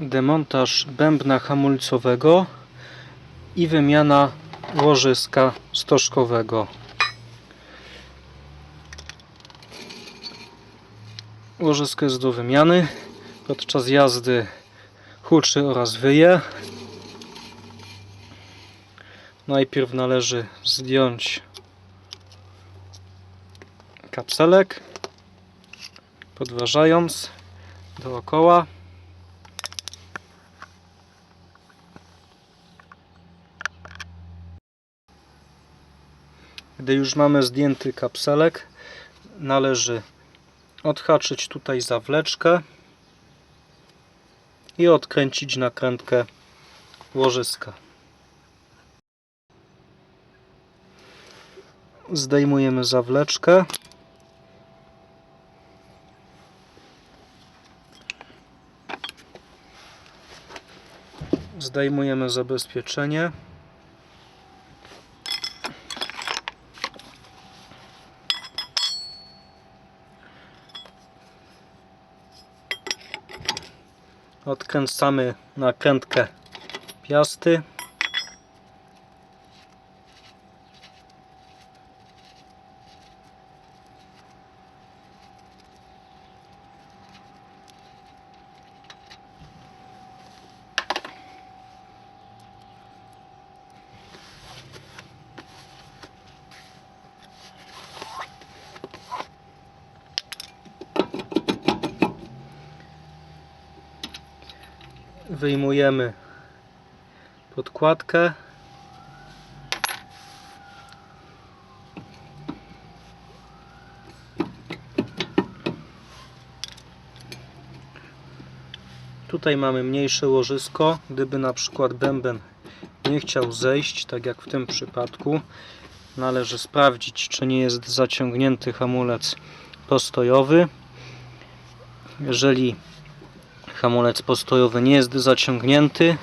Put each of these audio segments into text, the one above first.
demontaż bębna hamulcowego i wymiana łożyska stożkowego. Łożysko jest do wymiany. Podczas jazdy huczy oraz wyje. Najpierw należy zdjąć kapselek, podważając dookoła. Gdy już mamy zdjęty kapselek, należy odhaczyć tutaj zawleczkę i odkręcić nakrętkę łożyska. Zdejmujemy zawleczkę. Zdejmujemy zabezpieczenie. Odkręcamy nakrętkę piasty. Wyjmujemy podkładkę. Tutaj mamy mniejsze łożysko. Gdyby na przykład bęben nie chciał zejść, tak jak w tym przypadku, należy sprawdzić, czy nie jest zaciągnięty hamulec postojowy. Jeżeli hamulec postojowy nie jest zaciągnięty,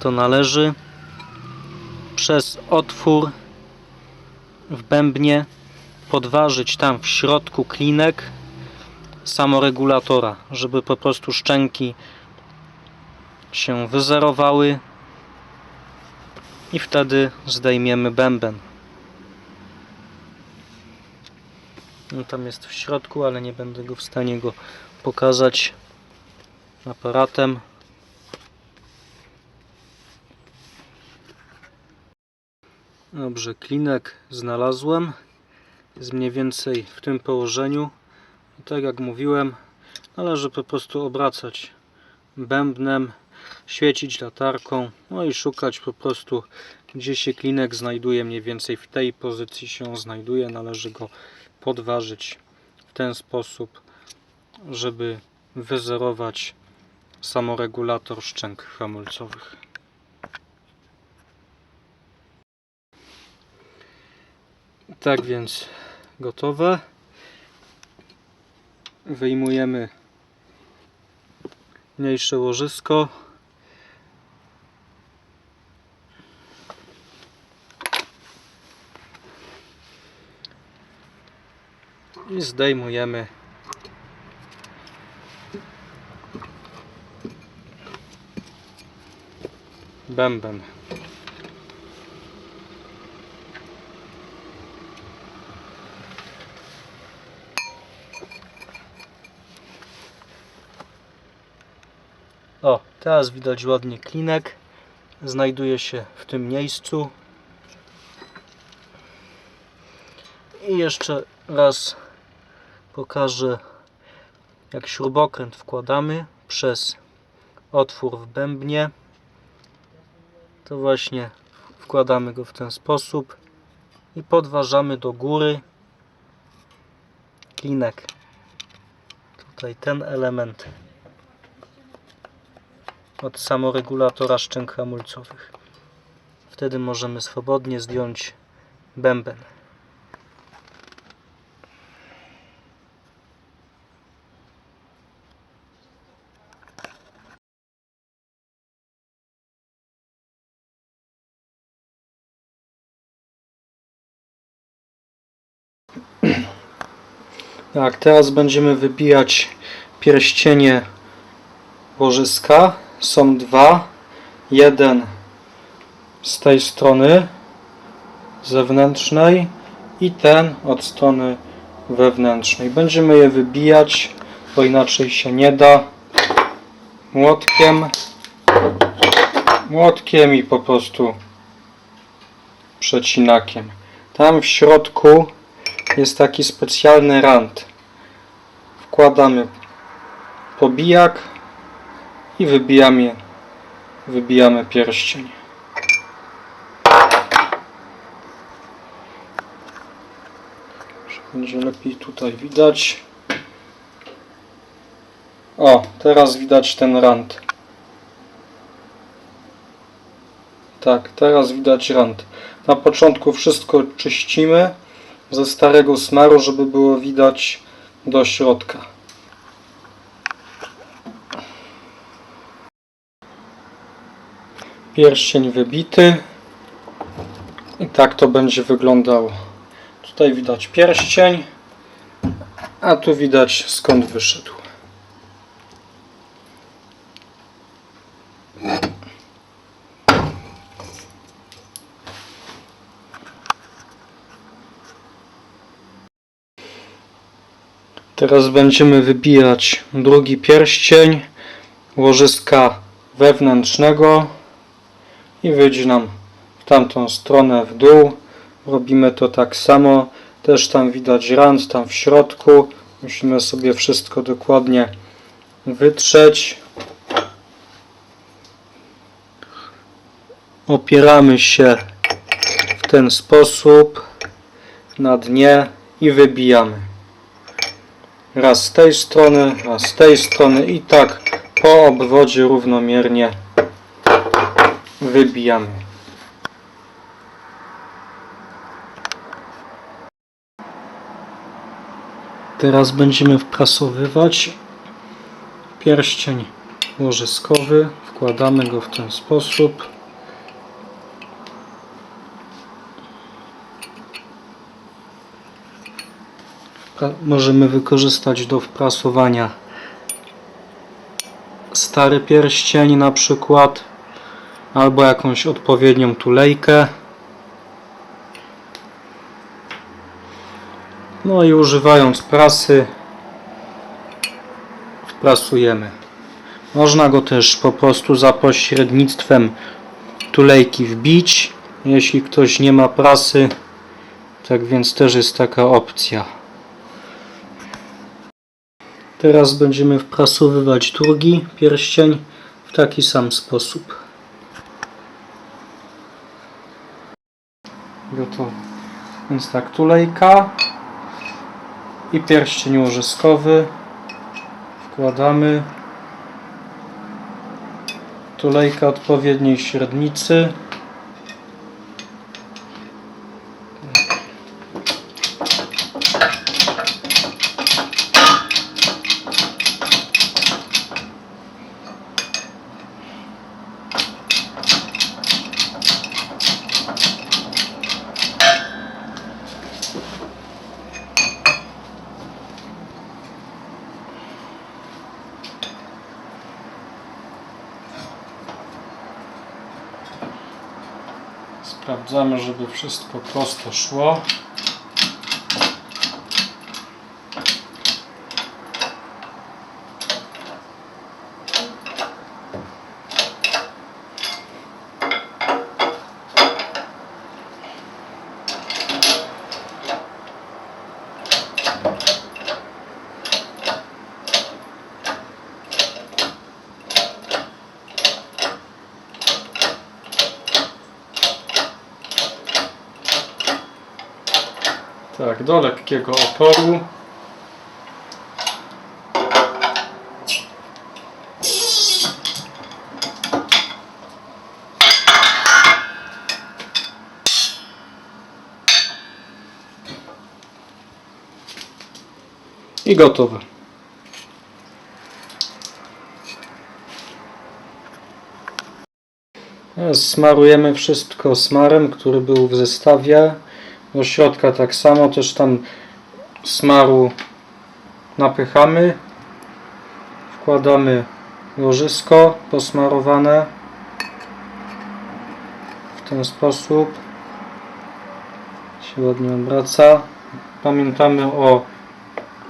to należy przez otwór w bębnie podważyć tam w środku klinek samoregulatora, żeby po prostu szczęki się wyzerowały i wtedy zdejmiemy bęben. No, tam jest w środku, ale nie będę go w stanie go pokazać aparatem. Dobrze, klinek znalazłem. Jest mniej więcej w tym położeniu. I tak jak mówiłem, należy po prostu obracać bębnem, świecić latarką, no i szukać po prostu, gdzie się klinek znajduje. Mniej więcej w tej pozycji się znajduje. Należy go podważyć w ten sposób, żeby wyzerować samoregulator szczęk hamulcowych. Tak więc gotowe. Wyjmujemy mniejsze łożysko. I zdejmujemy bęben. O, teraz widać ładnie klinek. Znajduje się w tym miejscu. I jeszcze raz pokażę jak śrubokręt wkładamy przez otwór w bębnie to właśnie wkładamy go w ten sposób i podważamy do góry klinek. Tutaj ten element od samoregulatora szczęk hamulcowych. Wtedy możemy swobodnie zdjąć bęben Tak, teraz będziemy wybijać pierścienie łożyska. Są dwa. Jeden z tej strony zewnętrznej i ten od strony wewnętrznej. Będziemy je wybijać, bo inaczej się nie da. Młotkiem. Młotkiem i po prostu przecinakiem. Tam w środku jest taki specjalny rant. Wkładamy pobijak i wybijamy, wybijamy pierścień. Będzie lepiej tutaj widać. O, teraz widać ten rant. Tak, teraz widać rant. Na początku wszystko czyścimy ze starego smaru, żeby było widać do środka. Pierścień wybity. I tak to będzie wyglądało. Tutaj widać pierścień, a tu widać skąd wyszedł. Teraz będziemy wybijać drugi pierścień łożyska wewnętrznego i wyjdzie nam w tamtą stronę w dół. Robimy to tak samo. Też tam widać rand, tam w środku. Musimy sobie wszystko dokładnie wytrzeć. Opieramy się w ten sposób na dnie i wybijamy. Raz z tej strony, raz z tej strony i tak po obwodzie równomiernie wybijamy. Teraz będziemy wprasowywać pierścień łożyskowy. Wkładamy go w ten sposób. Możemy wykorzystać do wprasowania stary pierścień na przykład albo jakąś odpowiednią tulejkę. No i używając prasy wprasujemy. Można go też po prostu za pośrednictwem tulejki wbić, jeśli ktoś nie ma prasy. Tak więc też jest taka opcja. Teraz będziemy wprasowywać drugi pierścień w taki sam sposób. Gotowe. Więc tak, tulejka i pierścień łożyskowy wkładamy tulejka odpowiedniej średnicy sprawdzamy żeby wszystko prosto szło Tak, do lekkiego oporu. I gotowe. Smarujemy wszystko smarem, który był w zestawie. Do środka tak samo, też tam smaru napychamy. Wkładamy łożysko posmarowane w ten sposób się ładnie obraca. Pamiętamy o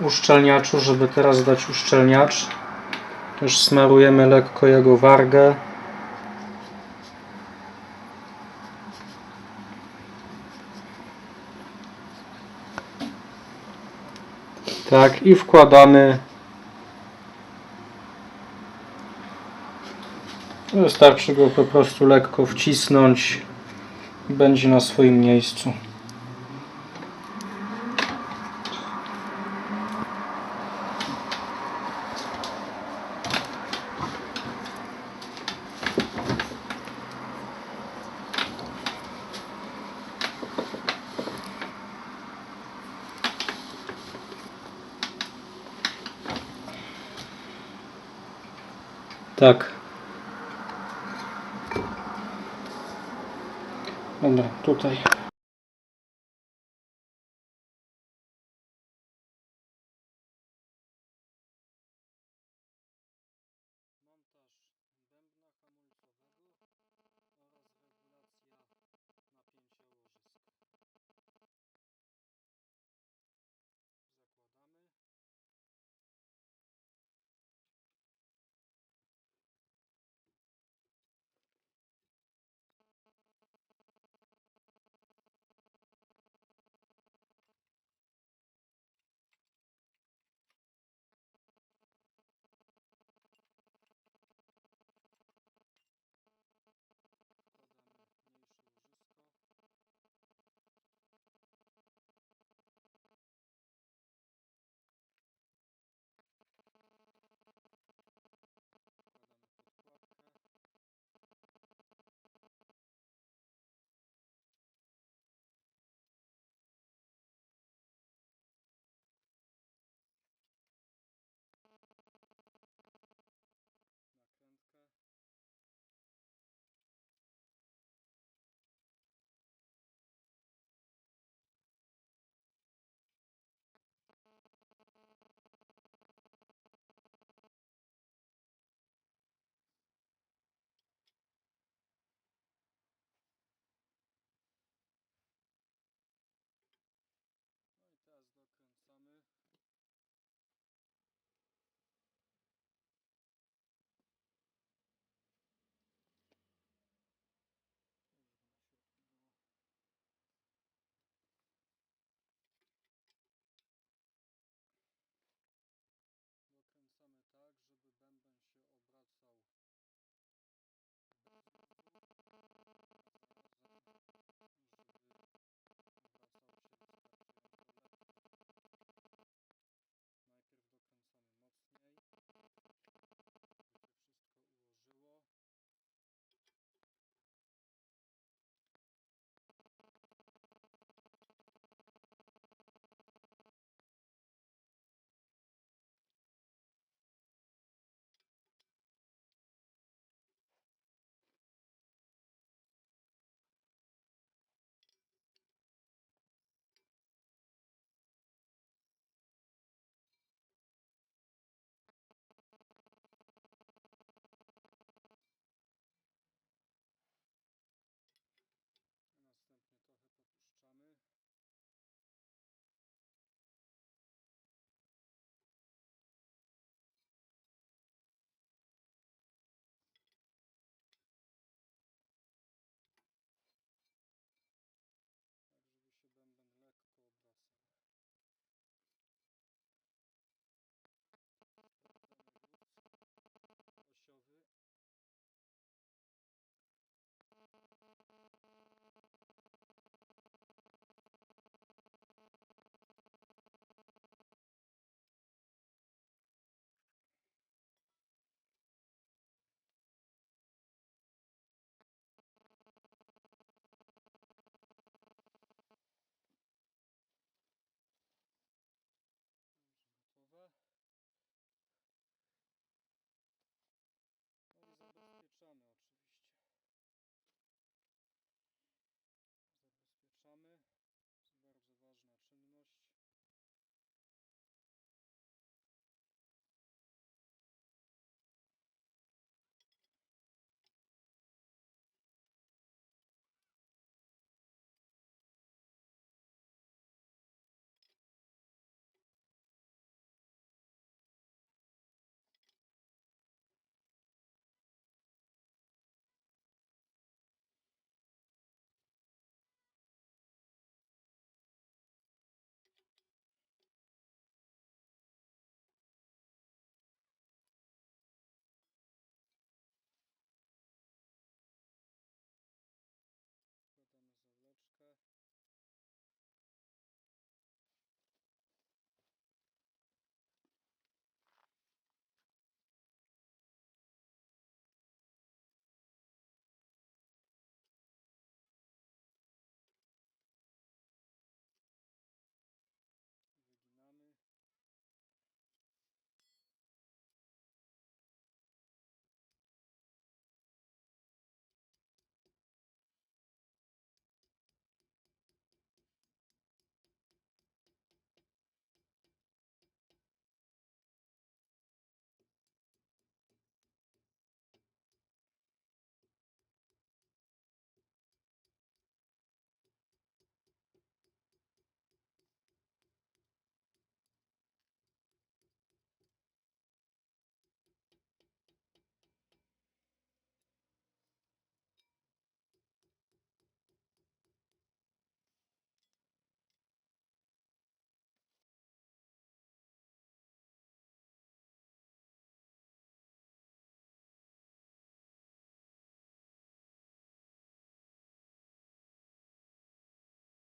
uszczelniaczu, żeby teraz dać uszczelniacz. Też smarujemy lekko jego wargę. Tak, i wkładamy. Wystarczy go po prostu lekko wcisnąć będzie na swoim miejscu. Tak. Dobra, tutaj